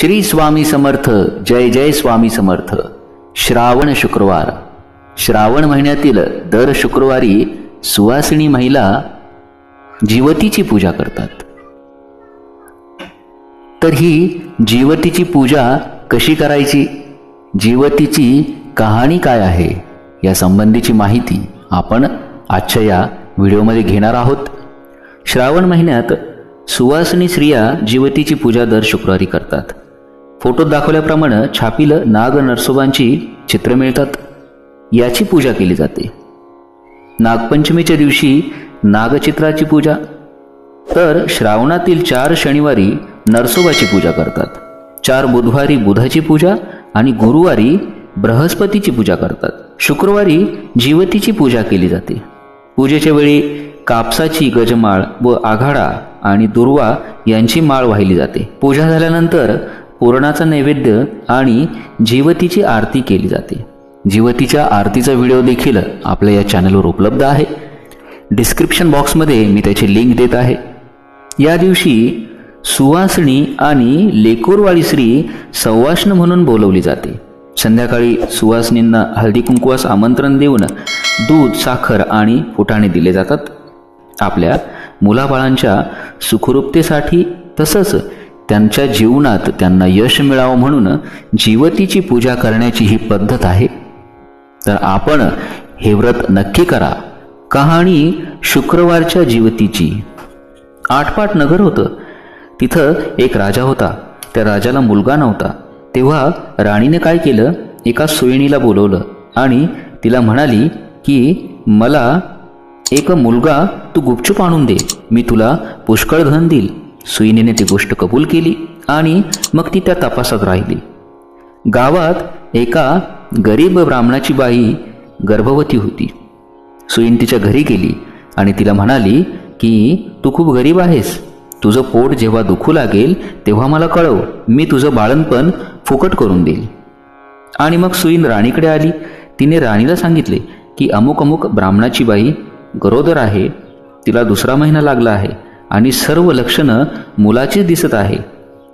श्री स्वामी समर्थ जय जय स्वामी समर्थ. श्रावण शुक्रवार. श्रावण महिन्यातील दर शुक्रवारी सुवासिनी महिला जीवतीची पूजा करतात. तर ही जीवतीची पूजा कशी करायची? जीवतीची कहाणी काय आहे? या संबंधीची माहिती आपण आजच्या या व्हिडिओमध्ये घेणार आहोत. श्रावण महिन्यात सुवासिनी स्त्रिया जीवतीची पूजा दर शुक्रवारी करतात. फोटोत दाखवल्याप्रमाणे छापील नाग नरसोबांची चित्र मिळतात. याची पूजा केली जाते. नागपंचमीच्या दिवशी नागचित्राची पूजा. तर श्रावणातील चार शनिवारी नरसोबाची पूजा करतात. चार बुधवारी बुधाची पूजा आणि गुरुवारी बृहस्पतीची पूजा करतात. शुक्रवारी जीवतीची पूजा केली जाते. पूजेच्या वेळी कापसाची गजमाळ व आघाडा आणि दुर्वा यांची माळ वाहिली जाते. पूजा झाल्यानंतर पुरणाचा नैवेद्य आणि जीवतीची आरती केली जाते. जीवतीच्या आरतीचा व्हिडिओ देखील आपल्या या चॅनलवर उपलब्ध आहे. डिस्क्रिप्शन बॉक्समध्ये मी त्याची लिंक देत आहे. या दिवशी सुवासणी आणि लेकोरवाळी स्त्री सवाष्ण म्हणून बोलवली जाते. संध्याकाळी सुवासनींना हळदी कुंकवास आमंत्रण देऊन दूध साखर आणि फुटाणे दिले जातात. आपल्या मुलाबाळांच्या सुखरूपतेसाठी तसंच त्यांच्या जीवनात त्यांना यश मिळावं म्हणून जीवतीची पूजा करण्याची ही पद्धत आहे. तर आपण हे व्रत नक्की करा. कहाणी शुक्रवारच्या जीवतीची. आठपाट नगर होतं. तिथं एक राजा होता. त्या राजाला मुलगा नव्हता. तेव्हा राणीने काय केलं? एका सुईणीला बोलवलं आणि तिला म्हणाली की मला एक मुलगा तू गुपचूप आणून दे. मी तुला पुष्कळ धन देईल. सुईनेने ती गोष्ट कबूल केली आणि मग ती त्या तपासात राहिली. गावात एका गरीब ब्राह्मणाची बाई गर्भवती होती. सुईन तिच्या घरी गेली आणि तिला म्हणाली की तू खूप गरीब आहेस. तुझं पोट जेव्हा दुखू लागेल तेव्हा मला कळव. मी तुझं बाळणपण फुकट करून देईल. आणि मग सुईन राणीकडे आली. तिने राणीला सांगितले की अमुक अमुक ब्राह्मणाची बाई गरोदर आहे. तिला दुसरा महिना लागला आहे. आणि सर्व लक्षणं मुलाचीच दिसत आहे.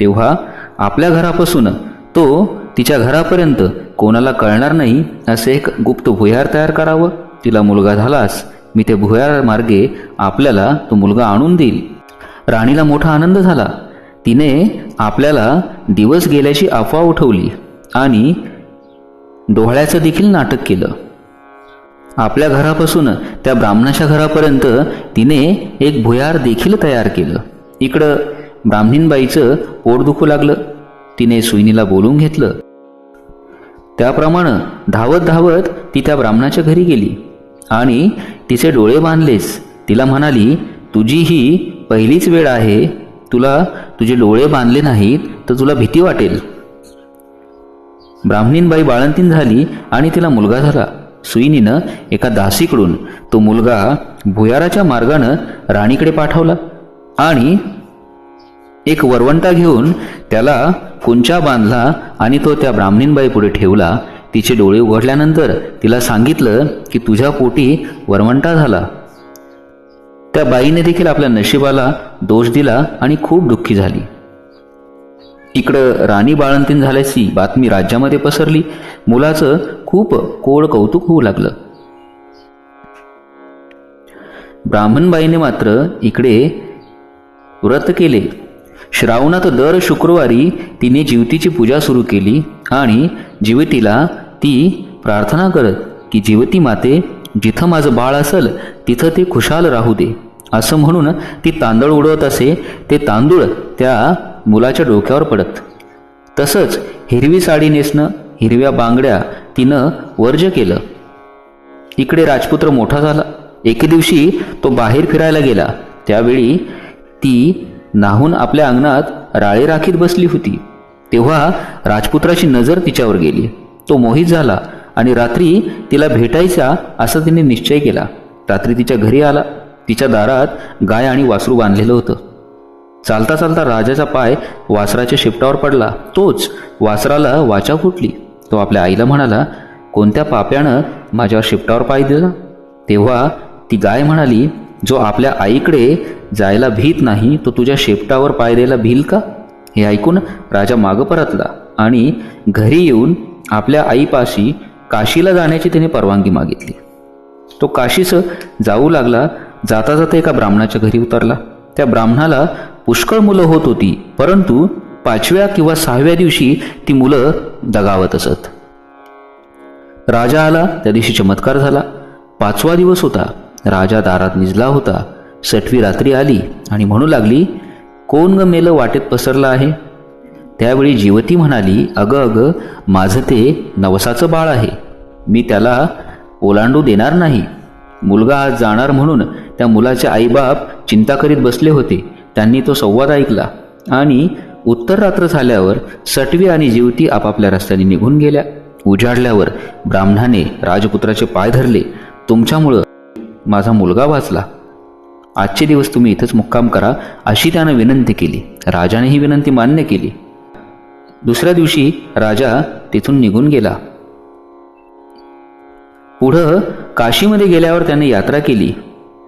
तेव्हा आपल्या घरापासून तो तिच्या घरापर्यंत कोणाला कळणार नाही असे एक गुप्त भुयार तयार करावं. तिला मुलगा झालास मी ते भुयार मार्गे आपल्याला तो मुलगा आणून देईल. राणीला मोठा आनंद झाला. तिने आपल्याला दिवस गेल्याची अफवा उठवली आणि डोहळ्याचं देखील नाटक केलं. आपल्या घरापासून त्या ब्राह्मणाच्या घरापर्यंत तिने एक भुयार देखील तयार केलं. इकडं ब्राह्मणीबाईचं पोट दुखू लागलं. तिने सुईनीला बोलून घेतलं. त्याप्रमाणे धावत धावत ती त्या ब्राह्मणाच्या घरी गेली. आणि तिचे डोळे बांधलेच तिला म्हणाली तुझी ही पहिलीच वेळ आहे. तुला तुझे डोळे बांधले नाहीत तर तुला भीती वाटेल. ब्राह्मणीनबाई बाळंतीन झाली आणि तिला मुलगा झाला. सुईनीनं एका दासीकडून तो मुलगा भुयाराच्या मार्गानं राणीकडे पाठवला आणि एक वरवंटा घेऊन त्याला कुंचा बांधला आणि तो त्या ब्राह्मणींबाई पुढे ठेवला. तिचे डोळे उघडल्यानंतर तिला सांगितलं की तुझ्या पोटी वरवंटा झाला. त्या बाईने देखील आपल्या नशिबाला दोष दिला आणि खूप दुःखी झाली. इकडं राणी बाळंतीन झाल्याची बातमी राज्यामध्ये पसरली. मुलाचं खूप कोड कौतुक होऊ लागलं. ब्राह्मणबाईने मात्र इकडे व्रत केले. श्रावणात दर शुक्रवारी तिने जीवतीची पूजा सुरू केली आणि जीवतीला ती प्रार्थना करत की जीवती माते जिथं माझं बाळ असेल तिथं ते खुशाल राहू दे. असं म्हणून ती तांदूळ उडवत असे. ते तांदूळ त्या मुलाच्या डोक्यावर पडत. तसंच हिरवी साडी नेसणं हिरव्या बांगड्या तिनं वर्ज केलं. इकडे राजपुत्र मोठा झाला. एके दिवशी तो बाहेर फिरायला गेला. त्यावेळी ती नाहून आपल्या अंगणात राळे राखीत बसली होती. तेव्हा राजपुत्राची नजर तिच्यावर गेली. तो मोहित झाला आणि रात्री तिला भेटायचा असा तिने निश्चय केला. रात्री तिच्या घरी आला. तिच्या दारात गाय आणि वासरू बांधलेलं होतं. चालता चालता राजाचा पाय वासराच्या शिपटावर पडला. तोच वासराला वाचा फुटली. तो आपल्या आईला म्हणाला कोणत्या पाप्यानं माझ्यावर शिपटावर पाय दिला? तेव्हा ती गाय म्हणाली जो आपल्या आईकडे जायला भीत नाही तो तुझ्या शेपटावर पाय द्यायला भील का? हे ऐकून राजा मागं परतला आणि घरी येऊन आपल्या आईपाशी काशीला जाण्याची त्याने परवानगी मागितली. तो काशीस जाऊ लागला. जाता जाता एका ब्राह्मणाच्या घरी उतरला. त्या ब्राह्मणाला पुष्कळ मुलं होत होती परंतु पाचव्या किंवा सहाव्या दिवशी ती मुलं दगावत असत. राजा आला त्या दिवशी चमत्कार झाला. पाचवा दिवस होता. राजा दारात निजला होता. सटवी रात्री आली आणि म्हणू लागली कोण ग मेलं वाटेत पसरलं आहे? त्यावेळी जीवती म्हणाली अगं अगं माझं ते नवसाचं बाळ आहे. मी त्याला ओलांडू देणार नाही. मुलगा आज जाणार म्हणून त्या मुलाचे आईबाप चिंता करीत बसले होते. त्यांनी तो संवाद ऐकला आणि उत्तर रात्र झाल्यावर सटवी आणि जीवती आपापल्या रस्त्याने निघून गेल्या. उजाडल्यावर ब्राह्मणाने राजपुत्राचे पाय धरले. तुमच्यामुळं माझा मुलगा वाचला. आजचे दिवस तुम्ही इथंच मुक्काम करा अशी त्यानं विनंती केली. राजाने ही विनंती मान्य केली. दुसऱ्या दिवशी राजा तिथून निघून गेला. पुढं काशीमध्ये गेल्यावर त्याने यात्रा केली.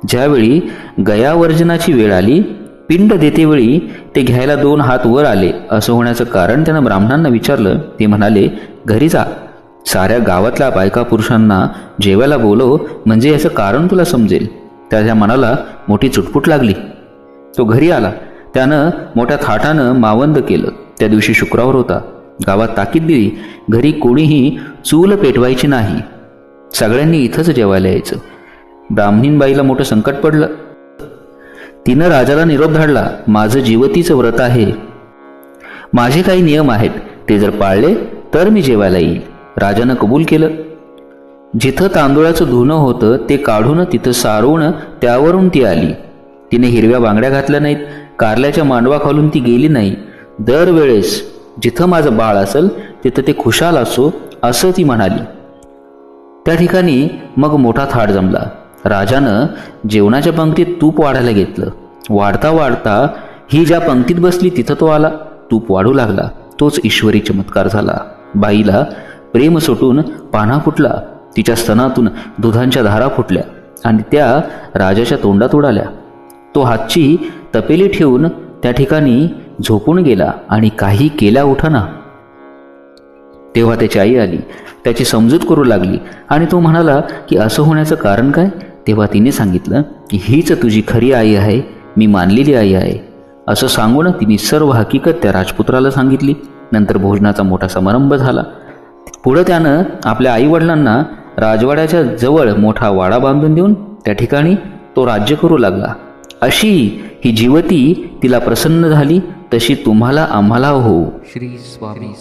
ज्यावेळी गयावर्जनाची वेळ आली पिंड देतेवेळी ते घ्यायला दोन हात वर आले. असं होण्याचं कारण त्यानं ब्राह्मणांना विचारलं. ते म्हणाले घरी जा. साऱ्या गावातल्या बायका पुरुषांना जेवायला बोलव. म्हणजे याचं कारण तुला समजेल. त्याच्या मनाला मोठी चुटपुट लागली. तो घरी आला. त्यानं मोठ्या थाटानं मावंद केलं. त्या दिवशी शुक्रवार होता. गावात ताकीद दिली घरी कोणीही चूल पेटवायची नाही. सगळ्यांनी इथंच जेवायला यायचं. ब्राह्मणीनबाईला मोठं संकट पडलं. तिनं राजाला निरोप धाडला माझं जीवतीचं व्रत आहे. माझे काही नियम आहेत. ते जर पाळले तर मी जेवायला येईल. राजानं कबूल केलं. जिथं तांदुळाचं धुणं होतं ते काढून तिथं सारवून त्यावरून ती आली. तिने हिरव्या बांगड्या घातल्या नाहीत. कारल्याच्या मांडवा खालून ती गेली नाही. दरवेळेस जिथं माझं बाळ असेल तिथं ते खुशाल असो असं ती म्हणाली. त्या ठिकाणी मग मोठा थाट जमला. राजानं जेवणाच्या पंक्तीत तूप वाढायला घेतलं. वाढता वाढता ही ज्या पंक्तीत बसली तिथं तो आला. तूप वाढू लागला. तोच ईश्वरी चमत्कार झाला. बाईला प्रेम सुटून पाना फुटला. तिच्या स्तनातून दुधांच्या धारा फुटल्या आणि त्या राजाच्या तोंडात उडाल्या. तो हातची तपेली ठेवून त्या ठिकाणी झोपून गेला आणि काही केल्या उठाना तेव्हा त्याची आई आली. त्याची समजूत करू लागली आणि तो म्हणाला की असं होण्याचं कारण काय? तेव्हा तिने सांगितलं की हीच तुझी खरी आई आहे मी मानलेली आई आहे. असं सांगून तिने सर्व हकीकत त्या राजपुत्राला सांगितली. नंतर भोजनाचा मोठा समारंभ झाला. पुढं त्यानं आपल्या आईवडिलांना राजवाड्याच्या जवळ मोठा वाडा बांधून देऊन त्या ठिकाणी तो राज्य करू लागला. अशी ही जीवती तिला प्रसन्न झाली तशी तुम्हाला आम्हाला हो श्री स्वामी